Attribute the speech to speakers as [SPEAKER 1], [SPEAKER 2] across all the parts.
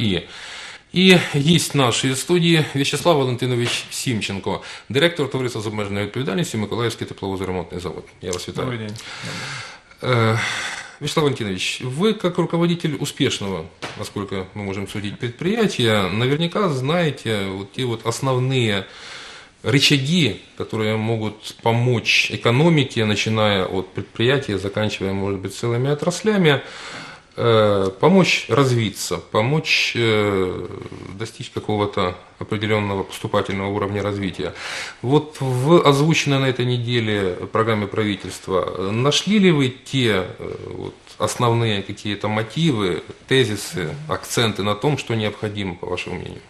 [SPEAKER 1] И. І гість нашої студії В'ячеслав Валентинович Сімченко, директор товариства з обмеженою відповідальністю Миколаївський тепловозоремонтний завод. Я вас вітаю.
[SPEAKER 2] Добрый день.
[SPEAKER 1] Э, Вячеслав Валентинович, вы как руководитель успешного, насколько мы можем судить, предприятия, наверняка знаете вот те вот основные рычаги, которые могут помочь экономике, начиная от предприятия, заканчивая, может быть, целыми отраслями, э, помочь развиться, помочь э, достичь какого-то определенного поступательного уровня развития. Вот в озвученной на этой неделе программе правительства э, нашли ли вы те э, вот, основные какие-то мотивы, тезисы, акценты на том, что необходимо, по вашему мнению?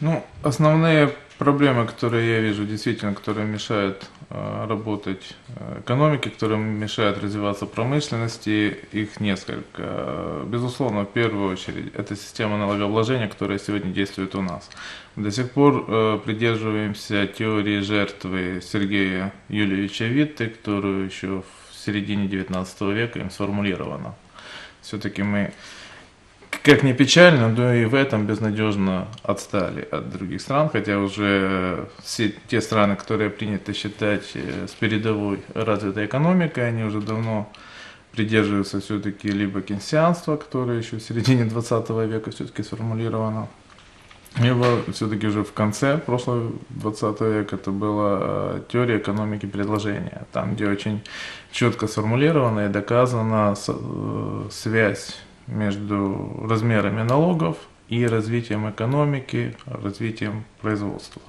[SPEAKER 2] Ну, основные проблемы, которые я вижу, действительно, которые мешают э, работать э, экономике, которые мешают развиваться промышленности, их несколько. Безусловно, в первую очередь, это система налогообложения, которая сегодня действует у нас. До сих пор э, придерживаемся теории жертвы Сергея Юльевича Витты, которую еще в середине 19 века им сформулирована. Все-таки мы как ни печально, но и в этом безнадежно отстали от других стран, хотя уже все те страны, которые принято считать э, с передовой развитой экономикой, они уже давно придерживаются все-таки либо кейнсианства, которое еще в середине 20 века все-таки сформулировано, либо все-таки уже в конце прошлого 20 века это была э, теория экономики предложения, там, где очень четко сформулирована и доказана э, связь между размерами налогов и развитием экономики, развитием производства.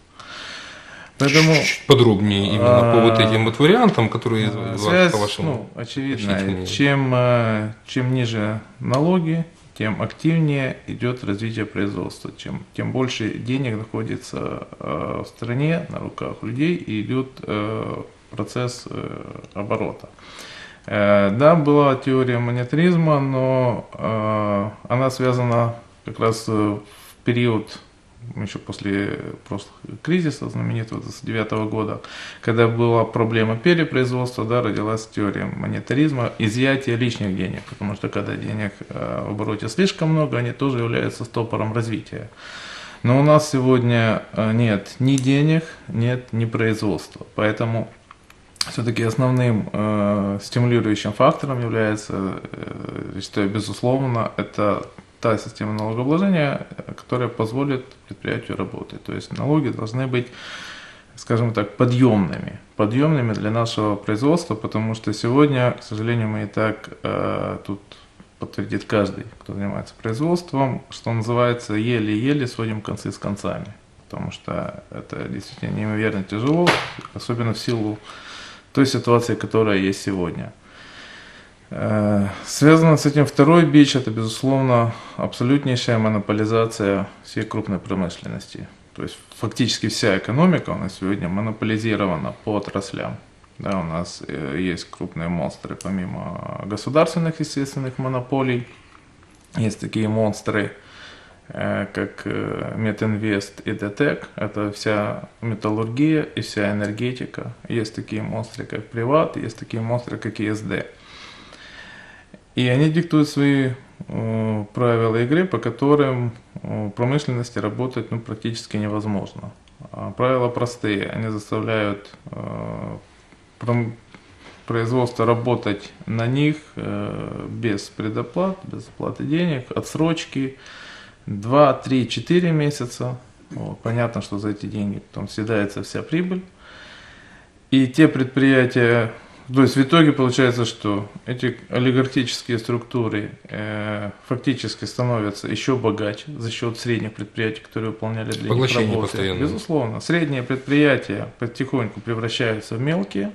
[SPEAKER 2] Поэтому
[SPEAKER 1] Чуть подробнее именно по вот
[SPEAKER 2] А,
[SPEAKER 1] этим вот вариантам, которые вас,
[SPEAKER 2] связь,
[SPEAKER 1] по вашему...
[SPEAKER 2] ну,
[SPEAKER 1] ощущению.
[SPEAKER 2] Чем, э, чем ниже налоги, тем активнее идет развитие производства. Чем, тем больше денег находится в стране, на руках людей, и идет процесс э, оборота. Э, Да, была теория монетаризма, но э, она связана как раз э, в период еще после прошлых кризиса знаменитого 29 года, когда была проблема перепроизводства, да, родилась теория монетаризма, изъятия лишних денег, потому что когда денег в обороте слишком много, они тоже являются стопором развития. Но у нас сегодня нет ни денег, нет ни производства, поэтому все-таки основным э, стимулирующим фактором является, э, считаю, безусловно, это та система налогообложения, которая позволит предприятию работать. То есть налоги должны быть, скажем так, подъемными. Подъемными для нашего производства, потому что сегодня, к сожалению, мы и так э, тут подтвердит каждый, кто занимается производством, что называется, еле-еле сводим концы с концами. Потому что это действительно неимоверно тяжело, особенно в силу той ситуации, которая есть сегодня. Э, Связано с этим второй бич, это, безусловно, абсолютнейшая монополизация всей крупной промышленности. То есть фактически вся экономика у нас сегодня монополизирована по отраслям. Да, у нас э, есть крупные монстры, помимо государственных, естественных монополий. Есть такие монстры, как э, Метинвест и ДТЕК. Это вся металлургия и вся энергетика. Есть такие монстры, как Приват, есть такие монстры, как ИСД. И они диктуют свои э, правила игры, по которым э, промышленности работать ну, практически невозможно. А правила простые. Они заставляют э, производство работать на них э, без предоплат, без оплаты денег, отсрочки 2, 3, 4 месяца. Вот. Понятно, что за эти деньги потом съедается вся прибыль. И те предприятия, то есть в итоге получается, что эти олигархические структуры э, фактически становятся еще богаче за счет средних предприятий, которые выполняли для них
[SPEAKER 1] Поглощение
[SPEAKER 2] работы.
[SPEAKER 1] постоянное.
[SPEAKER 2] Безусловно, средние предприятия потихоньку превращаются в мелкие,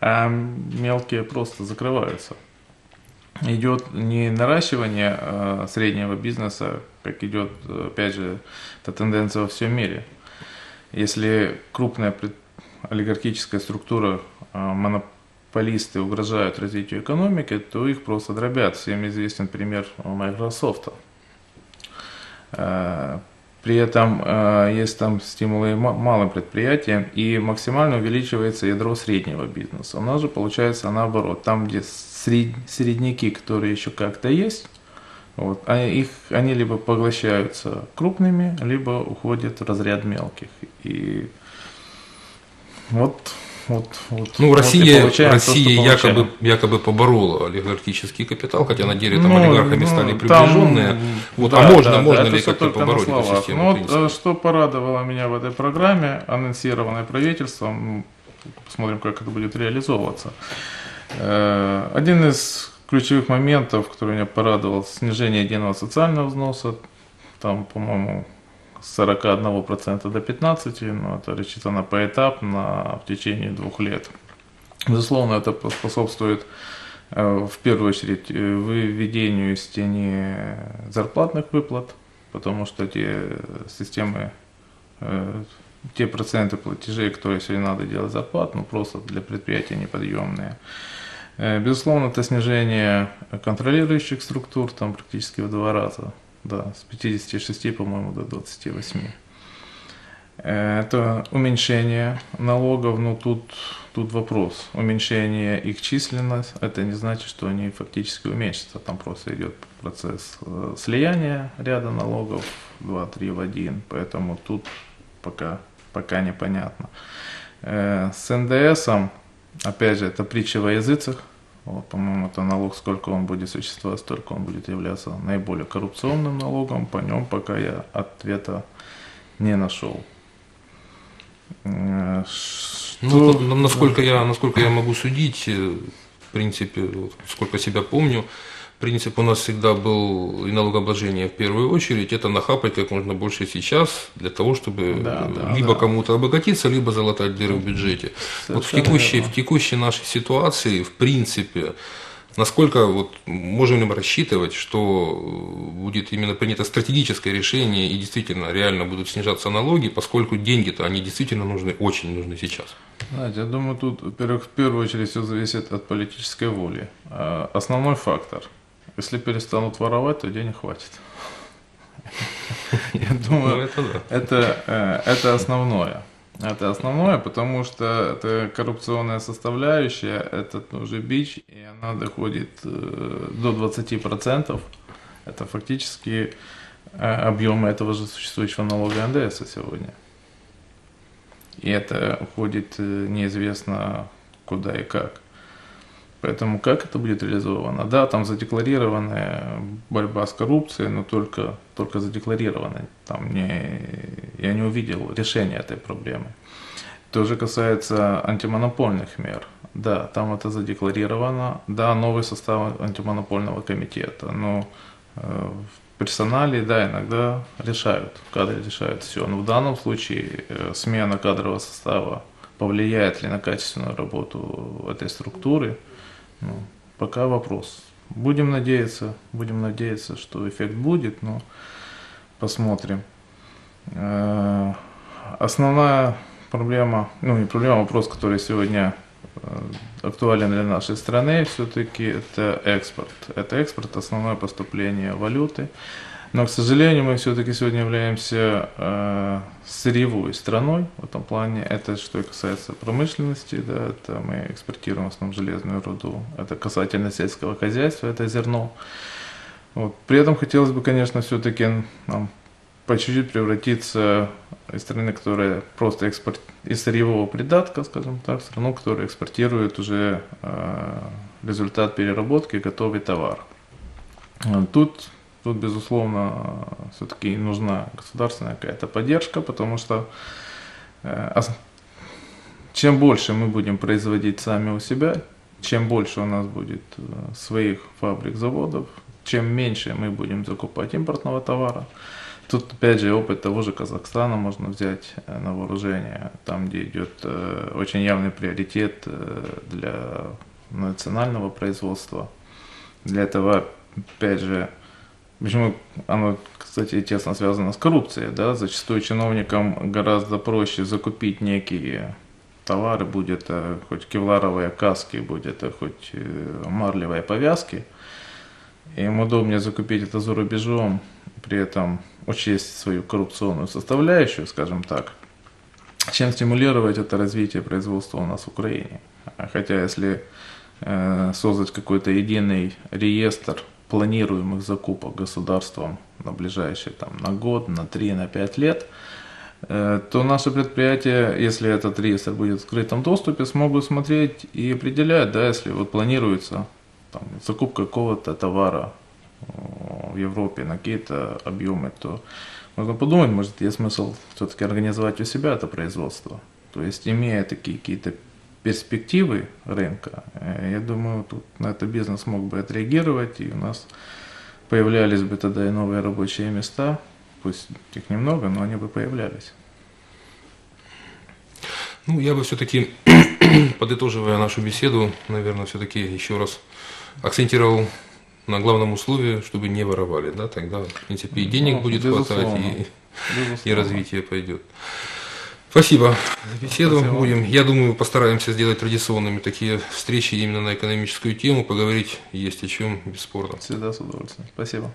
[SPEAKER 2] а мелкие просто закрываются. Идет не наращивание э, среднего бизнеса, как идет, опять же, эта тенденция во всем мире. Если крупная олигархическая структура, э, монополисты угрожают развитию экономики, то их просто дробят. Всем известен пример Microsoft. При этом э, есть там стимулы ма- малым предприятиям и максимально увеличивается ядро среднего бизнеса. У нас же получается наоборот. Там, где сред- средняки, которые еще как-то есть, Вот. А их, они либо поглощаются крупными, либо уходят в разряд мелких. И вот, вот, вот.
[SPEAKER 1] Ну,
[SPEAKER 2] вот
[SPEAKER 1] Россия,
[SPEAKER 2] то,
[SPEAKER 1] Россия
[SPEAKER 2] получаем.
[SPEAKER 1] якобы, якобы поборола олигархический капитал, хотя на деле там
[SPEAKER 2] Ну,
[SPEAKER 1] олигархами
[SPEAKER 2] ну,
[SPEAKER 1] стали
[SPEAKER 2] там,
[SPEAKER 1] приближенные. вот,
[SPEAKER 2] да,
[SPEAKER 1] а можно,
[SPEAKER 2] да,
[SPEAKER 1] можно
[SPEAKER 2] да,
[SPEAKER 1] ли как-то побороть эту систему?
[SPEAKER 2] Ну, вот, э, что порадовало меня в этой программе, анонсированной правительством, ну, посмотрим, как это будет реализовываться. Э, Один из ключевых моментов, который меня порадовал, снижение единого социального взноса, там, по-моему, с 41% до 15%, но это рассчитано поэтапно в течение двух лет. Безусловно, это поспособствует э, в первую очередь э, выведению из тени зарплатных выплат, потому что те системы, э, те проценты платежей, которые сегодня надо делать зарплат, ну просто для предприятия неподъемные. Безусловно, это снижение контролирующих структур, там практически в два раза, да, с 56, по-моему, до 28. Э, Это уменьшение налогов, но тут, тут вопрос. Уменьшение их численность, это не значит, что они фактически уменьшатся. Там просто идет процесс э, слияния ряда налогов 2-3 в 1, поэтому тут пока, пока непонятно. Э, С НДСом, опять же, это притча во языцах. Вот, по-моему, это налог, сколько он будет существовать, столько он будет являться наиболее коррупционным налогом. По нем пока я ответа не нашел. Э,
[SPEAKER 1] Ну,
[SPEAKER 2] что-
[SPEAKER 1] на- насколько, я, насколько я могу судить, э, в принципе, вот сколько себя помню, принцип у нас всегда был и налогообложение в первую очередь, это нахапать как можно больше сейчас, для того, чтобы
[SPEAKER 2] Да,
[SPEAKER 1] э,
[SPEAKER 2] да,
[SPEAKER 1] либо
[SPEAKER 2] да.
[SPEAKER 1] кому-то обогатиться, либо залатать дыры в бюджете. Вот в
[SPEAKER 2] Совершенно
[SPEAKER 1] текущей,
[SPEAKER 2] верно.
[SPEAKER 1] в текущей нашей ситуации, в принципе, насколько вот можем ли мы рассчитывать, что будет именно принято стратегическое решение и действительно реально будут снижаться налоги, поскольку деньги-то они действительно нужны, очень нужны сейчас.
[SPEAKER 2] Знаете, я думаю, тут, во-первых, в первую очередь все зависит от политической воли. А, Основной фактор. Если перестанут воровать, то денег хватит. Я
[SPEAKER 1] Ну,
[SPEAKER 2] думаю,
[SPEAKER 1] это
[SPEAKER 2] э, это основное. Это основное, потому что это коррупционная составляющая, это уже бич, и она доходит э, до 20%. Это фактически э, объемы этого же существующего налога НДС сегодня. И это уходит неизвестно куда и как. Поэтому как это будет реализовано? Да, там задекларированная борьба с коррупцией, но только, только задекларированная. Там не, я не увидел решения этой проблемы. То же касается антимонопольных мер. Да, там это задекларировано. Да, новый состав антимонопольного комитета. Но э, в персонале, да, иногда решают. Кадры решают все. Но в данном случае э, смена кадрового состава повлияет ли на качественную работу этой структуры, ну, пока вопрос. Будем надеяться, будем надеяться, что эффект будет, но посмотрим. Э, Основная проблема, ну не проблема, вопрос, который сегодня э, актуален для нашей страны, все-таки это экспорт. Это экспорт, основное поступление валюты. Но, к сожалению, мы все-таки сегодня являемся э, сырьевой страной в этом плане. Это что касается промышленности, да, это мы экспортируем в основном железную руду. Это касательно сельского хозяйства, это зерно. Вот. При этом хотелось бы, конечно, все-таки нам по чуть-чуть превратиться из страны, которая просто экспорт из сырьевого придатка, скажем так, в страну, которая экспортирует уже э, результат переработки, готовый товар. Тут Тут, безусловно, все-таки нужна государственная какая-то поддержка, потому что э, чем больше мы будем производить сами у себя, чем больше у нас будет э, своих фабрик, заводов, чем меньше мы будем закупать импортного товара. Тут, опять же, опыт того же Казахстана можно взять э, на вооружение, там, где идет очень явный приоритет для национального производства. Для этого, опять же, Почему оно, кстати, тесно связано с коррупцией, да? Зачастую чиновникам гораздо проще закупить некие товары, будь это хоть кевларовые каски, будь это хоть э, марлевые повязки. Им удобнее закупить это за рубежом, при этом учесть свою коррупционную составляющую, скажем так, чем стимулировать это развитие производства у нас в Украине. А Хотя если э, создать какой-то единый реестр планируемых закупок государством на ближайшие там, на год, на 3, на 5 лет, э, то наше предприятие, если этот реестр будет в открытом доступе, смогут смотреть и определять, да, если вот планируется там, закупка какого-то товара э, в Европе на какие-то объемы, то можно подумать, может, есть смысл все-таки организовать у себя это производство. То есть, имея такие какие-то перспективы рынка, э, я думаю, тут на это бизнес мог бы отреагировать, и у нас появлялись бы тогда и новые рабочие места, пусть их немного, но они бы появлялись.
[SPEAKER 1] Ну, я бы все-таки, подытоживая нашу беседу, наверное, все-таки еще раз акцентировал на главном условии, чтобы не воровали, да, тогда, в принципе, и денег
[SPEAKER 2] Ну,
[SPEAKER 1] будет
[SPEAKER 2] безусловно.
[SPEAKER 1] хватать, и, и развитие пойдет. Спасибо за беседу.
[SPEAKER 2] Спасибо.
[SPEAKER 1] Будем, я думаю, постараемся сделать традиционными такие встречи именно на экономическую тему, поговорить есть о чем, бесспорно.
[SPEAKER 2] Всегда с удовольствием. Спасибо.